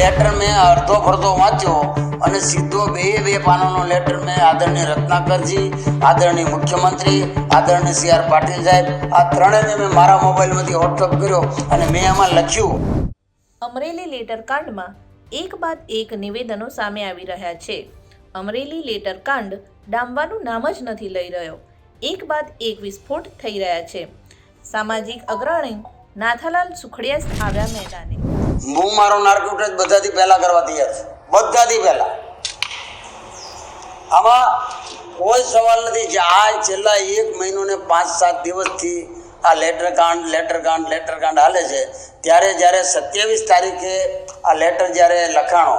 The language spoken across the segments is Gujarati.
લેટર મેં અડધો ફરધો વાંચ્યો અને સીધો બે બે પાનોનો લેટર મેં આદરણીય રત્નાકરજી, આદરણીય મુખ્યમંત્રી, આદરણીય સી આર પાટીલ સાહેબ, આ ત્રણેયને મેં મારા મોબાઈલમાંથી વોટ્સઅપ કર્યો અને મેં એમાં લખ્યું. અમરેલી લેટર કાંડમાં એક બાદ એક નિવેદનો સામે આવી રહ્યા છે. અમરેલી લેટર કાંડ ડામવાનું નામ જ નથી લઈ રહ્યો. એક બાદ એક વિસ્ફોટ થઈ રહ્યા છે. સામાજિક અગ્રણી નાથાલાલ સુખડિયા આવ્યા મેદાને. હું મારો નાર્કોટેજ બધાથી પહેલાં કરવા તૈયાર છું. બધાથી પહેલાં. આમાં કોઈ સવાલ નથી જે આ છેલ્લા એક મહિનો ને પાંચ સાત દિવસથી આ લેટર કાંડ લેટર કાંડ લેટર કાંડ હાલે છે. ત્યારે જ્યારે સત્યાવીસ તારીખે આ લેટર જ્યારે લખાણો,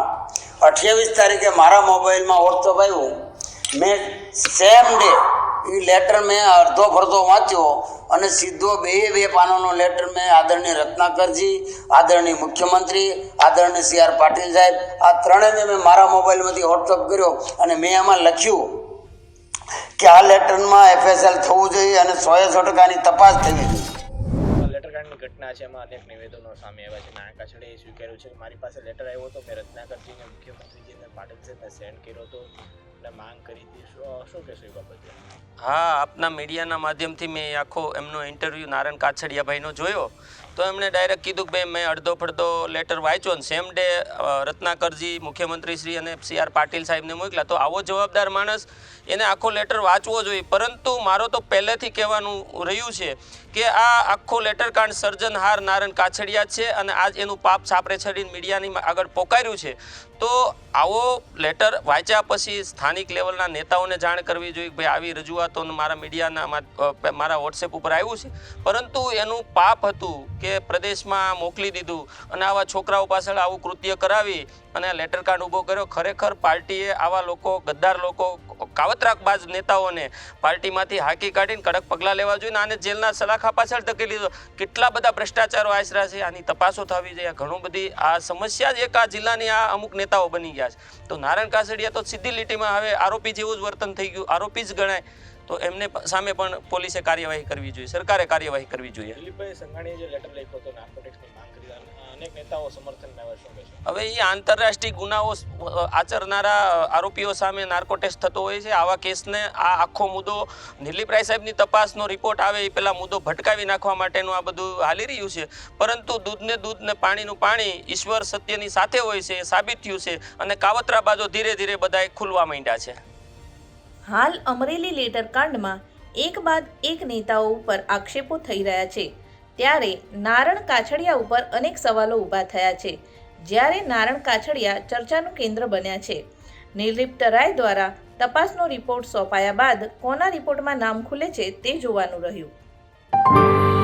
અઠ્યાવીસ તારીખે મારા મોબાઈલમાં વોટ્સઅપ આવ્યું. મેં સેમ ડે એ લેટર મેં અડધો ફરધો વાંચ્યો અને સીધો બે બે પાનોનો લેટર મેં આદરણીય રત્નાકરજી, આદરણીય મુખ્યમંત્રી, આદરણીય સી આર પાટીલ સાહેબ, આ ત્રણેયને મેં મારા મોબાઈલમાંથી વોટ્સઅપ કર્યો અને મેં એમાં લખ્યું કે આ લેટરમાં એફએસએલ થવું જોઈએ અને સોએ સો ટકાની તપાસ થવી જોઈએ ઘટના છે, એમાં અનેક નિવેદનો સામે આવ્યા છે. છેડે એ સ્વીકાર્યું છે મારી પાસે લેટર આવ્યો હતો, મેં રત્નાકરજીને, મુખ્યમંત્રીજીને પાટીલ સાહેબને સેન્ડ કર્યો હતો. અને માંગ કરી હતી. શું કહેશો એ બાબતે? હા, આપના મીડિયાના માધ્યમથી મેં આખો એમનો ઇન્ટરવ્યૂ નારાયણ કાછડિયાભાઈનો જોયો. તો એમણે ડાયરેક્ટ કીધું કે ભાઈ, મેં અડધો ફડધો લેટર વાંચ્યો ને સેમ ડે રત્નાકરજી મુખ્યમંત્રી શ્રી અને સી આર પાટીલ સાહેબને મોકલ્યા. તો આવો જવાબદાર માણસ એને આખો લેટર વાંચવો જોઈએ. પરંતુ મારો તો પહેલેથી કહેવાનું રહ્યું છે કે આ આખો લેટર કાંડ સર્જનહાર નારણ કાછડિયા છે અને આજ એનું પાપ સાપરે છડીને મીડિયાની આગળ પોકાર્યું છે. તો આવો લેટર વાંચ્યા પછી સ્થાનિક લેવલના નેતાઓને જાણ કરવી જોઈએ ભાઈ આવી રજૂઆતો મારા મીડિયાના મારા વોટ્સએપ ઉપર આવ્યું છે. પરંતુ એનું પાપ હતું કે પ્રદેશમાં મોકલી દીધું અને આવા છોકરાઓ પાછળ આવું કૃત્ય કરાવી અને લેટર કાર્ડ ઊભો કર્યો. ખરેખર પાર્ટીએ આવા લોકો, ગદ્દાર લોકો કાવતરાકબાજ નેતાઓને પાર્ટીમાંથી હાકી કાઢીને કડક પગલાં લેવા જોઈએ આને જેલના સલાખા પાછળ ધકેલી દીધો. કેટલા બધા ભ્રષ્ટાચારો આશરા છે, આની તપાસો થવી જોઈએ. ઘણું બધી, આ સમસ્યા જ એક આ જિલ્લાની આ અમુક નેતાઓ બની ગયા છે. તો નારાયણ કાસડિયા તો સીધી લીટીમાં હવે આરોપી જેવું જ વર્તન થઈ ગયું. આરોપી જ ગણાય. તો એમને સામે પણ પોલીસે કાર્યવાહી કરવી જોઈએ સરકારે કાર્યવાહી કરવી જોઈએ. હવે એ આંતરરાષ્ટ્રીય ગુનાઓ આચરનારા આરોપીઓ સામે નાર્કોટેસ્ટ થતો હોય છે. આવા કેસને આ આખો મુદ્દો નિર્લિપરાય સાહેબની તપાસનો રિપોર્ટ આવે એ પહેલાં મુદ્દો ભટકાવી નાખવા માટેનું આ બધું હાલી રહ્યું છે. પરંતુ દૂધને દૂધ ને પાણીનું પાણી ઈશ્વર સત્યની સાથે હોય છે એ સાબિત થયું છે અને કાવતરા બાજુ ધીરે ધીરે બધાએ ખુલવા માંડ્યા છે. હાલ અમરેલી લેટર કાંડમાં એક બાદ એક નેતાઓ ઉપર આક્ષેપો થઈ રહ્યા છે. ત્યારે નારણ કાછડિયા ઉપર અનેક સવાલો ઊભા થયા છે. જ્યારે નારણ કાછડિયા ચર્ચાનું કેન્દ્ર બન્યા છે. નિર્લિપ્ત રાય દ્વારા તપાસનો રિપોર્ટ સોંપાયા બાદ કોના રિપોર્ટમાં નામ ખુલે છે તે જોવાનું રહ્યું.